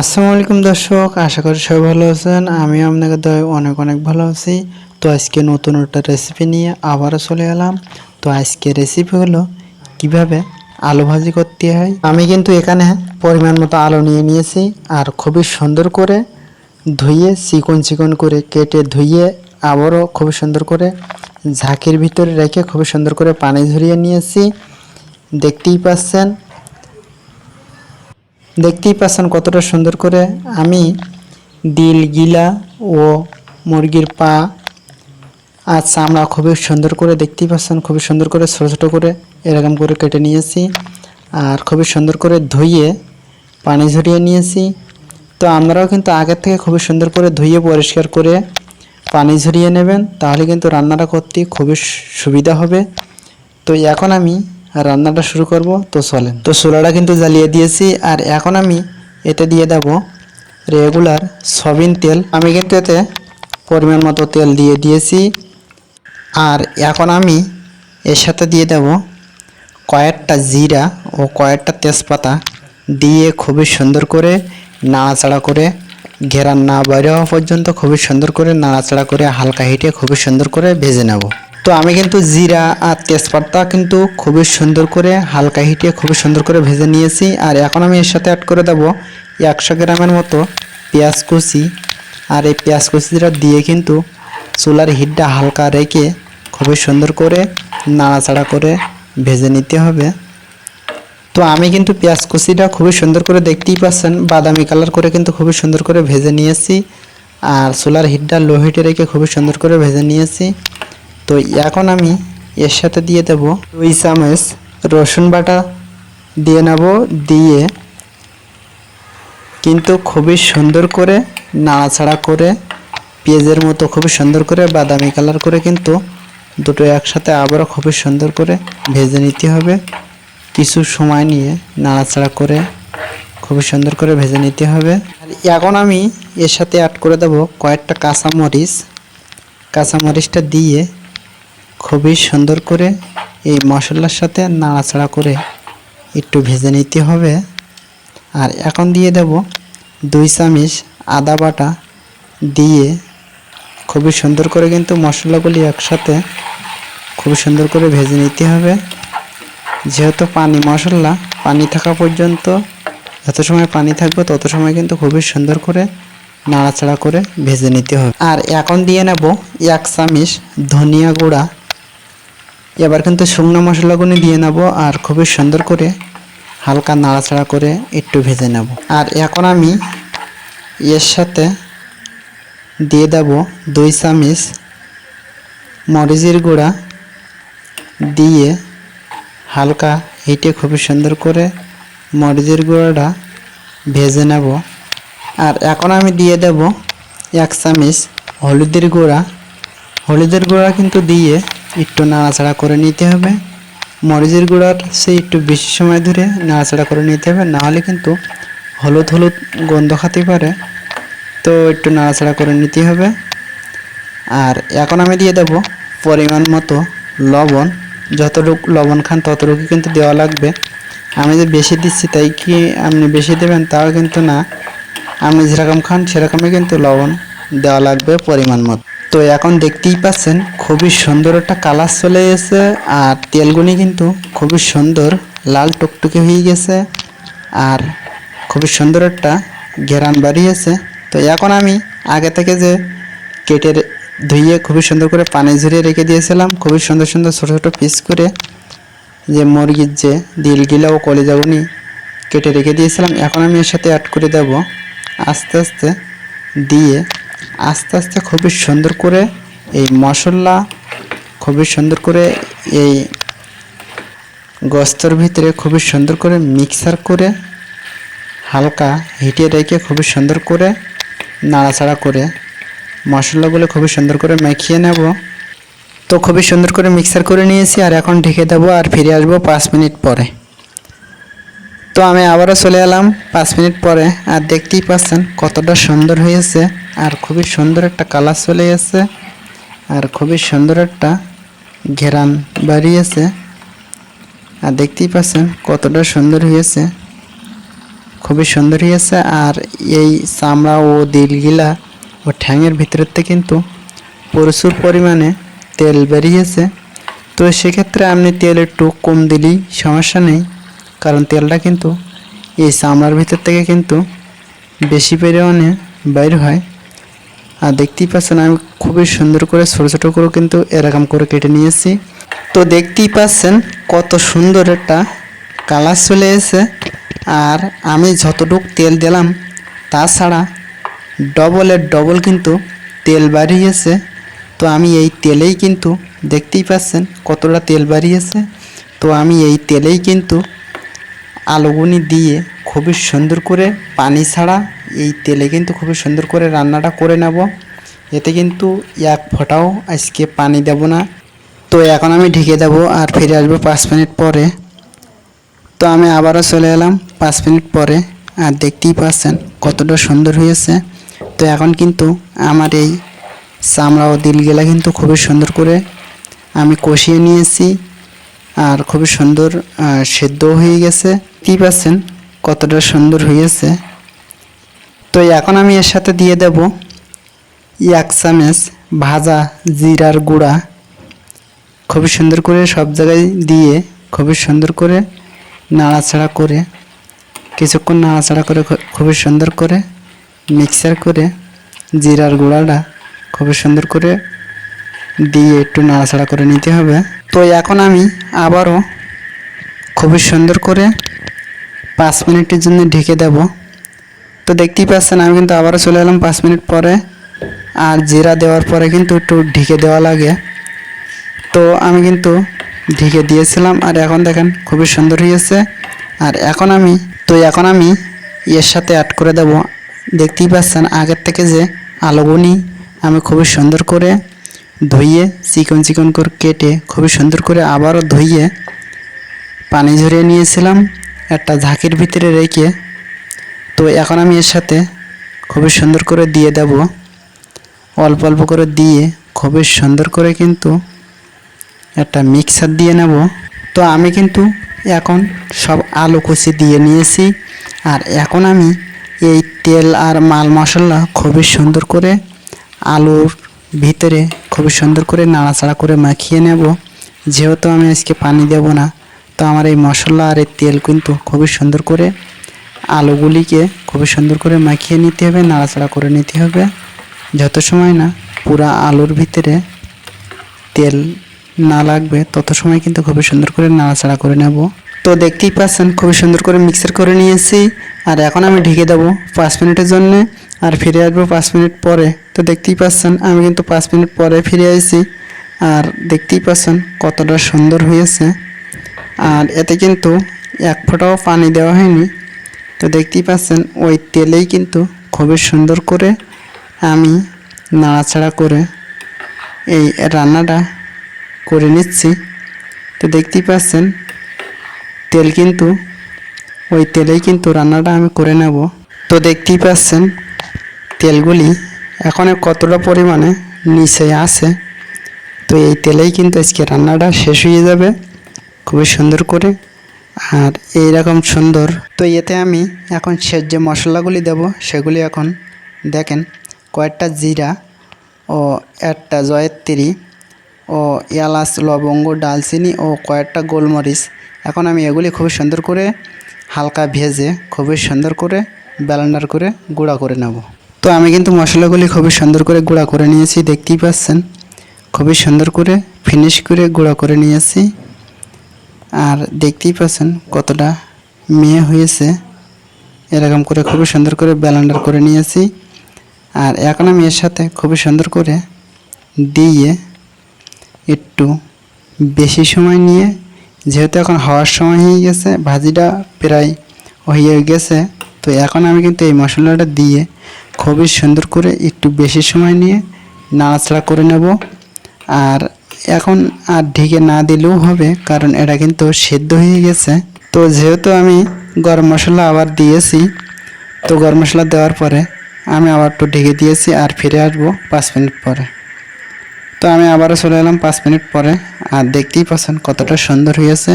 আসসালামু আলাইকুম দর্শক, আশা করি সবাই ভালো আছেন। আমি আপনাদের দয় অনেক অনেক ভালো আছি। তো আজকে নতুন একটা রেসিপি নিয়ে আবারও চলে এলাম। তো আজকে রেসিপি হলো কীভাবে আলু ভাজি করতে হয়। আমি কিন্তু এখানে পরিমাণ মতো আলু নিয়ে নিয়েছি আর খুবই সুন্দর করে ধুয়ে, চিকন চিকন করে কেটে ধুয়ে আবারও খুবই সুন্দর করে ঝাঁকির ভিতরে রেখে খুবই সুন্দর করে পানি ঝরিয়ে নিয়েছি। দেখতেই পাচ্ছেন দেখতেই পাচ্ছেন কতটা সুন্দর করে আমি দিল, গিলা ও মুরগির পা আর চামড়া খুবই সুন্দর করে দেখতেই পাচ্ছেন, খুবই সুন্দর করে, ছোটো ছোটো করে এরকম করে কেটে নিয়েছি আর খুবই সুন্দর করে ধুইয়ে পানি ঝরিয়ে নিয়েছি। তো আপনারাও কিন্তু আগের থেকে খুবই সুন্দর করে ধুইয়ে পরিষ্কার করে পানি ঝরিয়ে নেবেন, তাহলে কিন্তু রান্নাটা করতে খুবই সুবিধা হবে। তো এখন আমি রান্নাটা শুরু করব, তো চলেন। তো চুলাটা কিন্তু জ্বালিয়ে দিয়েছি, আর এখন আমি এতে দিয়ে দেব রেগুলার সয়াবিন তেল। আমি কিন্তু এতে পরিমাণ মতো তেল দিয়ে দিয়েছি, আর এখন আমি এর সাথে দিয়ে দেব কয়েকটা জিরা ও কয়েকটা তেজপাতা দিয়ে খুবই সুন্দর করে নাড়াচাড়া করে ঘেরান না বাইরে হওয়া পর্যন্ত খুবই সুন্দর করে নাড়াচাড়া করে হালকা হিটে খুবই সুন্দর করে ভেজে নেব। তো আমি কিন্তু জিরা আর তেজপাতা কিন্তু খুবই সুন্দর করে, হালকা হিটে খুবই সুন্দর করে ভেজে নিয়েছি। আর এখন আমি এর সাথে অ্যাড করে দেব একশো গ্রামের মতো পেঁয়াজ কুচি। আর এই পেঁয়াজ কুচিটা দিয়ে কিন্তু চুলার হিটটা হালকা রেখে খুবই সুন্দর করে নাড়াচাড়া করে ভেজে নিতে হবে। তো আমি কিন্তু পেঁয়াজ কুচিটা খুবই সুন্দর করে দেখতেই পাচ্ছেন, বাদামি কালার করে কিন্তু খুবই সুন্দর করে ভেজে নিয়েছি। আর সোলার হিটটা লো হিটে রেখে খুবই সুন্দর করে ভেজে নিয়েছি। তো এখন আমি এর সাথে দিয়ে দেব দুই চামচ রসুন বাটা দিয়ে নেব, দিয়ে কিন্তু খুবই সুন্দর করে নাড়াচাড়া করে, পেঁয়াজের মতো খুবই সুন্দর করে, বাদামি কালার করে কিন্তু দুটো একসাথে আবারও খুবই সুন্দর করে ভেজে নিতে হবে। কিছু সময় নিয়ে নাড়াচাড়া করে খুবই সুন্দর করে ভেজে নিতে হবে। এখন আমি এর সাথে অ্যাড করে দেবো কয়েকটা কাঁচামরিচ। কাঁচামরিচটা দিয়ে খুবই সুন্দর করে এই মশলার সাথে নাড়াচাড়া করে একটু ভেজে নিতে হবে। আর এখন দিয়ে দেব দুই চামচ আদা বাটা দিয়ে খুবই সুন্দর করে কিন্তু মশলাগুলি একসাথে খুবই সুন্দর করে ভেজে নিতে হবে। যেহেতু পানি মশলা, পানি থাকা পর্যন্ত যত সময় পানি থাকবে তত সময় কিন্তু খুবই সুন্দর করে নাড়াচাড়া করে ভেজে নিতে হবে। আর এখন দিয়ে নেব এক চামচ ধনিয়া গুঁড়া। এবার কিন্তু শুকনো মশলাগুলো দিয়ে নেব আর খুবই সুন্দর করে হালকা নাড়াচাড়া করে একটু ভেজে নেব। আর এখন আমি এর সাথে দিয়ে দেব দুই চামিচ মরিচের গুঁড়া দিয়ে হালকা হিটে খুবই সুন্দর করে মরিচের গুঁড়াটা ভেজে নেব। আর এখন আমি দিয়ে দেব এক চামিচ হলুদের গুঁড়া। হলুদের গুঁড়া কিন্তু দিয়ে একটু নাড়াচাড়া করে নিতে হবে। মরিচের গুঁড়ার সে একটু বেশি সময় ধরে নাড়াচাড়া করে নিতে হবে। নাহলে কিন্তু হলুদ হলুদ গন্ধ খাতে পারে। তো একটু নাড়াচাড়া করে নিতে হবে। আর এখন আমি দিয়ে দেব পরিমাণ মতো লবণ। যতটুকু লবণ খান ততটুকু কিন্তু দেওয়া লাগবে। আমি যে বেশি দিচ্ছি তাই কি আপনি বেশি দেবেন তাও কিন্তু না। আপনি যেরকম খান সেরকমই কিন্তু লবণ দেওয়া লাগবে পরিমাণ মতো। তো এখন দেখতেই পাচ্ছেন, খুবই সুন্দর একটা কালার চলে এসেছে আর তেলগুনি কিন্তু খুবই সুন্দর, লাল টুকটুকে হয়ে গেছে আর খুবই সুন্দর একটা ঘেরান বাড়িয়েছে তো এখন আমি আগে থেকে যে কেটে ধুইয়ে খুবই সুন্দর করে পানি ঝরিয়ে রেখে দিয়েছিলাম, খুবই সুন্দর সুন্দর ছোটো ছোটো পিস করে যে মুরগির যে দিলগিলা ও কলিজাগুনি কেটে রেখে দিয়েছিলাম। এখন আমি এর সাথে অ্যাড করে দেব, আস্তে আস্তে দিয়ে আস্তে আস্তে খুবই সুন্দর করে এই মশলা, খুবই সুন্দর করে এই গোস্তর ভিতরে খুবই সুন্দর করে মিক্সার করে হালকা হিটে রেখে খুবই সুন্দর করে নাড়াচাড়া করে মশলাগুলো খুবই সুন্দর করে মাখিয়ে নেব। তো খুবই সুন্দর করে মিক্সার করে নিয়েছি আর এখন ঢেকে দেবো আর ফিরে আসব পাঁচ মিনিট পরে। তো আমি আবারও চলে এলাম পাঁচ মিনিট পরে আর দেখতেই পাচ্ছেন কতটা সুন্দর হয়েছে। আর খুবই সুন্দর একটা কালার চলে এসেছে আর খুবই সুন্দর একটা ঘেরান বাড়িয়েছে আর দেখতেই পাচ্ছেন কতটা সুন্দর হয়েছে, খুবই সুন্দর হয়েছে। আর এই চামড়া ও দিলগিলা ও ঠ্যাঙের ভিতরেতে কিন্তু প্রচুর পরিমাণে তেল বেরিয়েছে। তো সেক্ষেত্রে আপনি তেল একটু কম দিলেই সমস্যা নেই, কারণ তেলটা কিন্তু এই চামড়ার ভিতর থেকে কিন্তু বেশি পরিমাণে বাইর হয়। আর দেখতেই পাচ্ছেন আমি খুবই সুন্দর করে, ছোটো ছোটো করে কিন্তু এরকম করে কেটে নিয়েছি। তো দেখতেই পাচ্ছেন কত সুন্দর একটা কালার চলে এসেছে। আর আমি যতটুক তেল দিলাম, তাছাড়া ডবলের ডবল কিন্তু তেল বাড়িয়েছে। তো আমি এই তেলেই কিন্তু দেখতেই পাচ্ছেন কতটা তেল বাড়িয়েছে। তো আমি এই তেলেই কিন্তু আলুগুনি দিয়ে খুবই সুন্দর করে পানি ছাড়া এই তেলে কিন্তু খুবই সুন্দর করে রান্নাটা করে নেব। এতে কিন্তু এক ফোঁটাও আজকে পানি দেব না। তো এখন আমি ঢেকে দেবো আর ফিরে আসব পাঁচ মিনিট পরে। তো আমি আবারও চলে এলাম পাঁচ মিনিট পরে আর দেখতেই পাচ্ছেন কতটা সুন্দর হয়েছে। তো এখন কিন্তু আমার এই চামড়া ও দিলগুলা কিন্তু খুবই সুন্দর করে আমি কষিয়ে নিয়েছি আর খুবই সুন্দর আহ, সেদ্ধও হয়ে গেছে। কি পাচ্ছেন কতটা সুন্দর হয়েছে। তো এখন আমি এর সাথে দিয়ে দেব এক চামচ ভাজা, জিরার গুঁড়া। খুবই সুন্দর করে সব জায়গায় দিয়ে খুবই সুন্দর করে নাড়াচাড়া করে, কিছুক্ষণ নাড়াচাড়া করে খুবই সুন্দর করে মিক্সার করে জিরার গুঁড়াটা খুবই সুন্দর করে দিয়ে একটু নাড়াচাড়া করে নিতে হবে। তো এখন আমি আবারও খুবই সুন্দর করে পাঁচ মিনিটের জন্য ঢেকে দেব। তো দেখতেই পাচ্ছেন, আমি কিন্তু আবারও চলে এলাম পাঁচ মিনিট পরে। আর জিরা দেওয়ার পরে কিন্তু একটু ঢেকে দেওয়া লাগে। তো আমি কিন্তু ঢেকে দিয়েছিলাম, আর এখন দেখেন খুবই সুন্দর হয়েছে। আর এখন আমি, তো এখন আমি এর সাথে অ্যাড করে দেব। দেখতেই পাচ্ছেন, আগের থেকে যে আলুগুনি আমি খুবই সুন্দর করে ধুইয়ে চিকন চিকন করে কেটে খুবই সুন্দর করে আবারও ধুইয়ে পানি ঝরিয়ে নিয়েছিলাম। একটা ঝাঁকির ভিতরে রেখে তো এখন আমি এর সাথে খুবই সুন্দর করে দিয়ে দেব। অল্প অল্প করে দিয়ে খুবই সুন্দর করে কিন্তু একটা মিক্সার দিয়ে নেব। তো আমি কিন্তু এখন সব আলু কুচি দিয়ে নিয়েছি। আর এখন আমি এই তেল আর মাল মশলা খুবই সুন্দর করে আলুর ভিতরে খুবই সুন্দর করে নাড়াচাড়া করে মাখিয়ে নেব। যেহেতু আমি আজকে পানি দেব না, তো আমার এই মশলা আর এই তেল কিন্তু খুবই সুন্দর করে আলুগুলিকে খুবই সুন্দর করে মাখিয়ে নিতে হবে, নাড়াচাড়া করে নিতে হবে। যত সময় না পুরা আলুর ভিতরে তেল না লাগবে, তত সময় কিন্তু খুবই সুন্দর করে নাড়াচাড়া করে নেব। তো দেখতেই পাচ্ছেন, খুবই সুন্দর করে মিক্সার করে নিয়েছি। আর এখন আমি ঢেকে দেবো পাঁচ মিনিটের জন্য, আর ফিরে আসব পাঁচ মিনিট পরে। তো দেখতেই পাচ্ছেন, আমি কিন্তু পাঁচ মিনিট পরে ফিরে আসছি আর দেখতেই পাচ্ছেন, কতটা সুন্দর হয়েছে। আর এতে কিন্তু এক ফোঁটাও পানি দেওয়া হয়নি। তো দেখতেই পাচ্ছেন, ওই তেলেই কিন্তু খুবই সুন্দর করে আমি নাড়াচাড়া করে এই রান্নাটা করে নিচ্ছি। তো দেখতেই পাচ্ছেন, তেল কিন্তু, ওই তেলেই কিন্তু রান্নাটা আমি করে নেব। তো দেখতেই পাচ্ছেন, তেলগুলি এখন কতটা পরিমাণে নিচে আছে। তো এই তেলেই কিন্তু আজকে রান্নাটা শেষ হয়ে যাবে। খুবই সুন্দর করে আর এই রকম সুন্দর। তো এতে আমি এখন শেষ যে মশলাগুলি দেব, সেগুলি এখন দেখেন, কয়েকটা জিরা ও একটা জয়ত্রী ও এলাচ, লবঙ্গ, ডালচিনি ও কয়েকটা গোলমরিচ। এখন আমি এগুলি খুবই সুন্দর করে হালকা ভেজে, খুবই সুন্দর করে ব্যালেন্ডার করে গুঁড়া করে নেব। তো আমি কিন্তু মশলাগুলি খুবই সুন্দর করে গুঁড়া করে নিয়েছি, দেখতেই পাচ্ছেন। খুবই সুন্দর করে ফিনিশ করে গুঁড়া করে নিয়েছি। আর দেখতেই পাচ্ছেন কতটা মেয়ে হয়েছে। এরকম করে খুবই সুন্দর করে ব্যালেন্ডার করে নিয়েছি। আর এখন আমি এর সাথে খুবই সুন্দর করে দিয়ে একটু বেশি সময় নিয়ে, যেহেতু এখন হওয়ার সময় হয়ে গেছে, ভাজিটা প্রায় হয়ে গেছে, তো এখন আমি কিন্তু এই মশলাটা দিয়ে খুবই সুন্দর করে একটু বেশি সময় নিয়ে নাড়াচাড়া করে নেব। আর এখন আর ঢেকে না দিলেও হবে, কারণ এটা কিন্তু সেদ্ধ হয়ে গেছে। তো যেহেতু আমি গরম মশলা আবার দিয়েছি, তো গরম মশলা দেওয়ার পরে আমি আবার একটু ঢেকে দিয়েছি আর ফিরে আসব পাঁচ মিনিট পরে। তো আমি আবারও চলে এলাম পাঁচ মিনিট পরে, আর দেখতেই পাচ্ছেন কতটা সুন্দর হয়েছে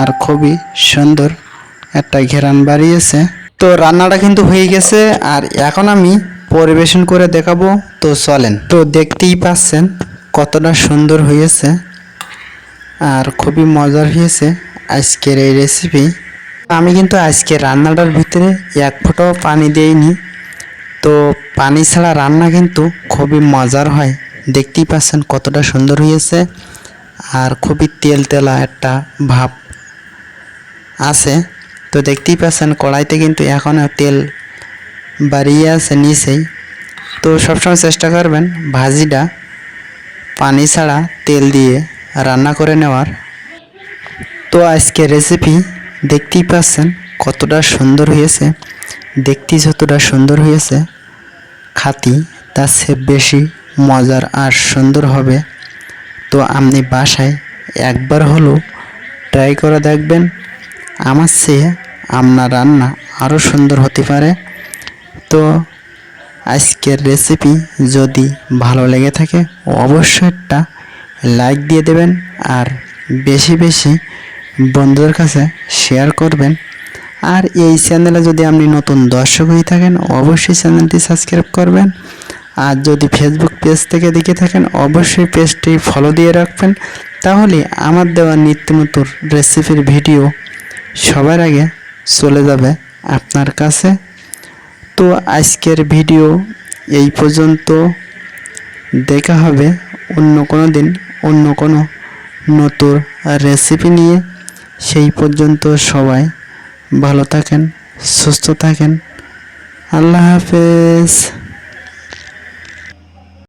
আর খুবই সুন্দর একটা ঘেরান বাড়িয়েছে। তো রান্নাটা কিন্তু হয়ে গেছে, আর এখন আমি পরিবেশন করে দেখাবো। তো চলেন। তো দেখতেই পাচ্ছেন কতটা সুন্দর হয়েছে আর খুবই মজার হয়েছে আজকের এই রেসিপি আমি কিন্তু আজকে রান্নাটার ভিতরে এক ফোঁটাও পানি দিইনি। তো পানি ছাড়া রান্না কিন্তু খুবই মজার হয়। দেখতেই পাচ্ছেন কতটা সুন্দর হয়েছে আর খুবই তেল তেলা একটা ভাব আছে। তো দেখতেই পাচ্ছেন কড়াইতে কিন্তু এখনও তেল বাড়িয়ে আছে নিচেই। তো সবসময় চেষ্টা করবেন ভাজিটা পানি ছাড়া তেল দিয়ে রান্না করে নেওয়ার। তো আজকে রেসিপি দেখতেই পাচ্ছেন কতটা সুন্দর হয়েছে। দেখতেই যতটা সুন্দর হয়েছে, খাতি তার চেয়ে বেশি মজার আর সুন্দর হবে। তো আপনি বাসায় একবার হলেও ট্রাই করে দেখবেন, আমার চেয়ে আপনার রান্না আরও সুন্দর হতে পারে। তো আজকের রেসিপি যদি ভালো লেগে থাকে, অবশ্যই একটা লাইক দিয়ে দেবেন আর বেশি বেশি বন্ধুদের কাছে শেয়ার করবেন। আর এই চ্যানেলে যদি আপনি নতুন দর্শক হয়ে থাকেন, অবশ্যই চ্যানেলটি সাবস্ক্রাইব করবেন। আর যদি ফেসবুক পেজ থেকে দেখে থাকেন, অবশ্যই পেজটি ফলো দিয়ে রাখবেন। তাহলে আমার দেওয়া নিত্য নতুন রেসিপির ভিডিও সবার আগে চলে যাবে আপনার কাছে। তো আজকের ভিডিও এই পর্যন্ত। দেখা হবে অন্য কোনো দিন, অন্য কোনো নতুন রেসিপি নিয়ে। সেই পর্যন্ত সবাই ভালো থাকেন, সুস্থ থাকেন। আল্লাহ হাফেজ।